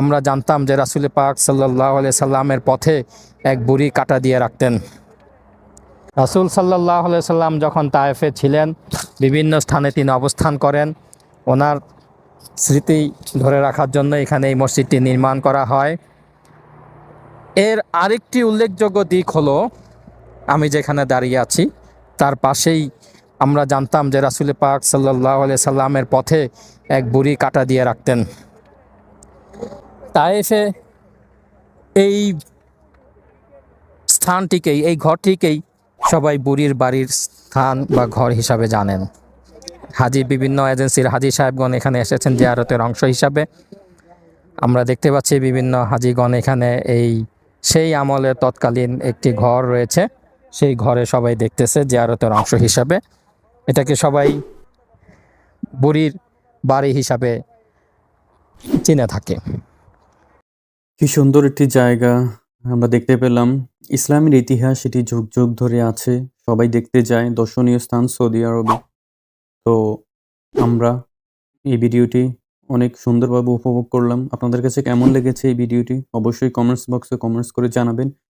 আমরা জানতাম যে রাসুল পাক সাল্লাহ সাল্লামের পথে এক বুড়ি কাটা দিয়ে রাখতেন। রাসুল সাল্লাহ সাল্লাম যখন তায়েফে ছিলেন, বিভিন্ন স্থানে তিনি অবস্থান করেন। ওনার স্মৃতি ধরে রাখার জন্য এখানে এই মসজিদটি নির্মাণ করা হয়। এর আরেকটি উল্লেখযোগ্য দিক হলো, আমি যেখানে দাঁড়িয়ে আছি, তার পাশেই আমরা জানতাম যে রাসুল পাক সাল্লাহ সাল্লামের পথে এক বুড়ি কাটা দিয়ে রাখতেন। তায়েফে এই স্থানটিকেই, এই ঘরটিকেই সবাই বুড়ির বাড়ির স্থান বা ঘর হিসাবে জানেন। হাজি, বিভিন্ন এজেন্সির হাজি সাহেবগণ এখানে এসেছেন জিয়ারতের অংশ হিসাবে। আমরা দেখতে পাচ্ছি বিভিন্ন হাজিগণ এখানে এই, সেই আমলের তৎকালীন একটি ঘর রয়েছে। সেই ঘরে সবাই দেখতেছে জিয়ারতের অংশ হিসাবে। এটাকে সবাই বুড়ির বাড়ি হিসাবে চিনে থাকে। কি সুন্দর একটি জায়গা আমরা দেখতে পেলাম। ইসলামের ইতিহাস এটি যুগ যুগ ধরে আছে, সবাই দেখতে যায়। দর্শনীয় স্থান সৌদি আরবে। তো আমরা এই ভিডিওটি অনেক সুন্দরভাবে উপভোগ করলাম। আপনাদের কাছে কেমন লেগেছে এই ভিডিওটি? অবশ্যই কমেন্টস বক্সে কমেন্টস করে জানাবেন।